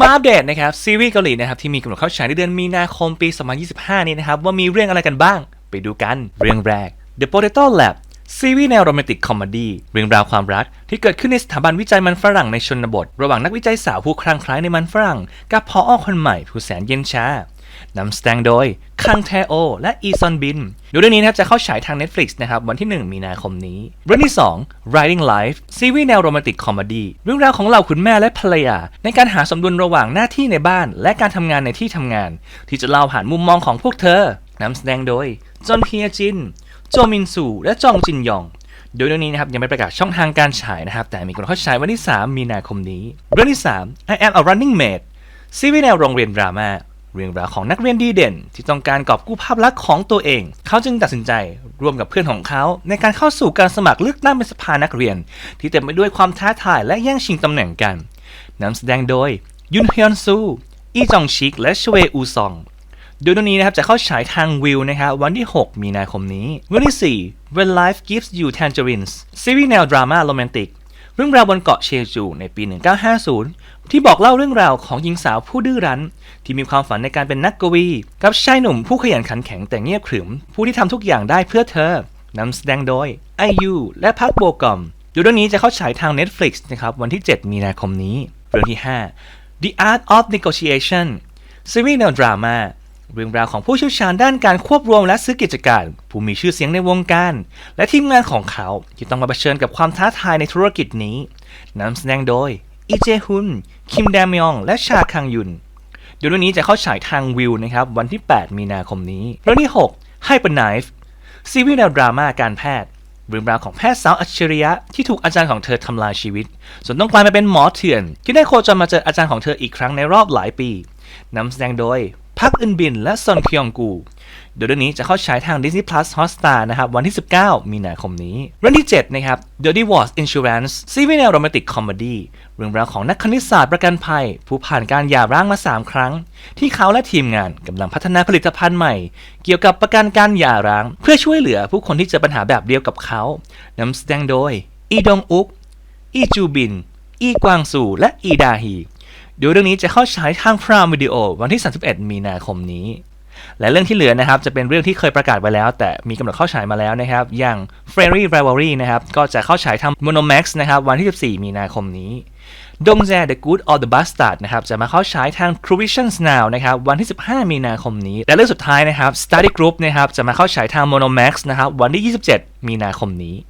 มาอัปเดตนะครับซีรีส์เกาหลีนะครับที่มีกำหนดเข้าฉายในเดือนมีนาคมปี 2025 นี้นะครับว่ามีเรื่องอะไรกันบ้าง ไปดูกันเรื่องแรก The Potato Lab ซีรีส์แนวโรแมนติกคอมเมดี้เรื่องราวความรักที่เกิดขึ้นในสถาบันวิจัยมันฝรั่งในชนบท ระหว่างนักวิจัยสาวผู้คลั่งไคล้ในมันฝรั่ง กับพออคนใหม่ผู้แสนเย็นชา นำแสดงโดย คังแทโอ และอีซอนบินดี๋ยเรื่องนี้นะครับจะเข้าฉายทาง Netflix นะครับวันที่ 1 มีนาคมนี้ เรื่องที่ 2 Riding Life ซีรีส์แนวโรแมนติกคอมดี้เรื่องราวของเหล่าคุณแม่และภรรยา ในการหาสมดุลระหว่างหน้าที่ในบ้าน และการทำงานในที่ทำงาน ที่จะเล่าผ่านมุมมองของพวกเธอนำแสดงโดย จอนเฮียจิน โจมินซู และจองจินยองโดยเรื่องนี้นะครับยังไม่ประกาศช่องทางการฉายนะครับแต่มีกำหนดเข้าฉายวันที่ 3 มีนาคมนี้ เรื่องที่ 3 I am a running mate ซีรีส์แนวโรงเรียนดราม่า เรื่องราวของนักเรียนดีเด่น ที่ต้องการกอบกู้ภาพลักษณ์ของตัวเอง เขาจึงตัดสินใจร่วมกับเพื่อนของเขา ในการเข้าสู่การสมัครเลือกตั้งเป็นสภานักเรียน ที่เต็มไปด้วยความท้าทายและแย่งชิงตำแหน่งกันนำแสดงโดย ยุนฮยอนซู อีจองชิก และชเวอูซองโดยเรื่องนี้นะครับจะเข้าฉายทางวิวนะครับวันที่ 6 มีนาคมนี้เรื่องที่ 4 When Life Gives You Tangerines ซีรีส์แนวดราม่าโรแมนติก เรื่องราวบนเกาะเชจูในปี 1950 ที่บอกเล่าเรื่องราวของหญิงสาวผู้ดื้อรั้น ที่มีความฝันในการเป็นนักกวี กับชายหนุ่มผู้ขยันขันแข็งแต่เงียบขรึม ผู้ที่ทำทุกอย่างได้เพื่อเธอนำแสดงโดยไอยูและพักโบกอมดยเรื่องนี้จะเข้าฉายทาง Netflix นะครับวันที่ 7 มีนาคมนี้ เรื่องที่ 5 The Art of Negotiation ซีรีส์แนวดราม่า เรื่องราวของผู้เชี่ยวชาญด้านการควบรวมและซื้อกิจการ ผู้มีชื่อเสียงในวงการ และทีมงานของเขาที่ต้องมาเผชิญกับความท้าทายในธุรกิจนี้นำแสดงโดยอีเจฮุน คิมแดมยอง และชาคังยุนเดี๋ยวเรื่องนี้จะเข้าฉายทางวิวนะครับวันที่ 8 มีนาคมนี้เรื่องที่6 Hyper Knife ซีรีส์แนวดราม่าการแพทย์เรื่องราวของแพทย์สาวอัจฉริยะที่ถูกอาจารย์ของเธอทำลายชีวิตจนต้องกลายมาเป็นหมอเถื่อน ที่ได้โคจรมาเจออาจารย์ของเธออีกครั้งในรอบหลายปีนำแสดงโดย พักอึนบิน และซอนคยองกู โดยเรื่องนี้จะเข้าฉายทาง Disney Plus Hotstar นะครับวันที่ 19 มีนาคมนี้ เรื่องที่ 7 นะครับ Dirty Wars Insurance ซีรีส์แนวโรแมนติกคอมเมดี้เรื่องราวของนักคณิตศาสตร์ประกันภัย ผู้ผ่านการหย่าร้างมา 3 ครั้ง ที่เขาและทีมงานกำลังพัฒนาผลิตภัณฑ์ใหม่ เกี่ยวกับประกันการหย่าร้าง เพื่อช่วยเหลือผู้คนที่เจอปัญหาแบบเดียวกับเขานำแสดงโดยอีดงอุกอีจูบิน อีกวางซูและอีดาฮี ดยเรื่องนี้จะเข้าฉายทางพรามวิดีโอวันที่ 31 มีนาคมนี้ และเรื่องที่เหลือนะครับจะเป็นเรื่องที่เคยประกาศไว้แล้ว แต่มีกำหนดเข้าฉายมาแล้วนะครับ อย่าง Fairy Rivalry นะครับก็จะเข้าฉายทาง Monomax นะครับวันที่ 14 มีนาคมนี้ดงแจ The Good or the Bastard นะครับจะมาเข้าฉายทาง t r u Visions Now นะครับวันที่ 15 มีนาคมนี้ และเรื่องสุดท้ายนะครับ Study Group นะครับจะมาเข้าฉายทาง Monomax นะครับวันที่ 27 มีนาคมนี้